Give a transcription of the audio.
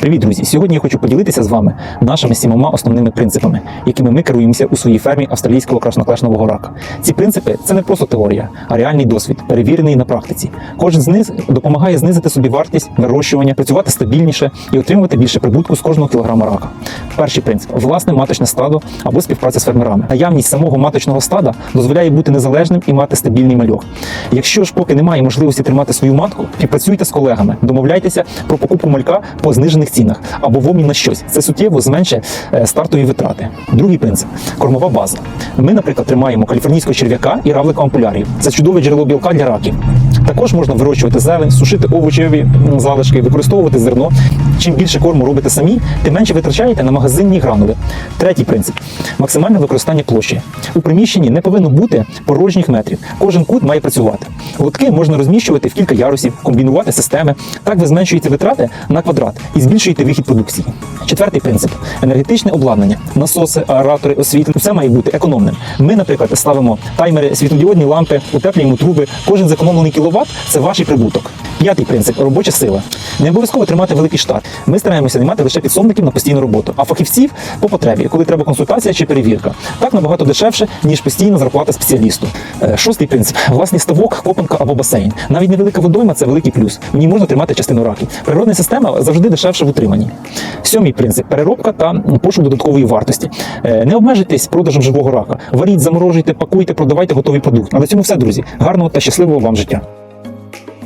Привіт, друзі! Сьогодні я хочу поділитися з вами нашими сімома основними принципами, якими ми керуємося у своїй фермі австралійського красноклешного рака. Ці принципи це не просто теорія, а реальний досвід, перевірений на практиці. Кожен з них допомагає знизити собі вартість вирощування, працювати стабільніше і отримувати більше прибутку з кожного кілограма рака. Перший принцип власне маточне стадо або співпраця з фермерами. Наявність самого маточного стада дозволяє бути незалежним і мати стабільний мальок. Якщо ж поки немає можливості тримати свою матку, співпрацюйте з колегами, домовляйтеся про покупку малька по знижених цінах або в обмін на щось. Це суттєво зменшує е, стартові витрати. Другий принцип кормова база. Ми, наприклад, тримаємо каліфорнійського черв'яка і равлика ампулярів. Це чудове джерело білка для раків. Також можна вирощувати зелень, сушити овочеві залишки, використовувати зерно. Чим більше корму робите самі, тим менше витрачаєте на магазинні гранули. Третій принцип максимальне використання площі. У приміщенні не повинно бути порожніх метрів. Кожен кут має працювати. Лотки можна розміщувати в кілька ярусів, комбінувати системи. Так ви зменшуєте витрати на квадрат і збільшуєте вихід продукції. Четвертий принцип енергетичне обладнання, насоси, аератори, освітлення. Все має бути економним. Ми, наприклад, ставимо таймери, світлодіодні лампи, утеплюємо труби. Кожен зекономлений кіловат це ваш прибуток. П'ятий принцип робоча сила. Не обов'язково тримати великий штат. Ми стараємося наймати лише підсобників на постійну роботу, а фахівців по потребі, коли треба консультація чи перевірка. Так набагато дешевше, ніж постійна зарплата спеціалісту. Е, Шостий принцип власний ставок, копанка або басейн. Навіть невелика водойма це великий плюс. В ній можна тримати частину раків. Природна система завжди дешевше в утриманні. Сьомий принцип переробка та пошук додаткової вартості. Е, Не обмежуйтесь продажем живого рака. Варіть, заморожуйте, пакуйте, продавайте готовий продукт. Але цьому все, друзі. Гарного та щасливого вам життя.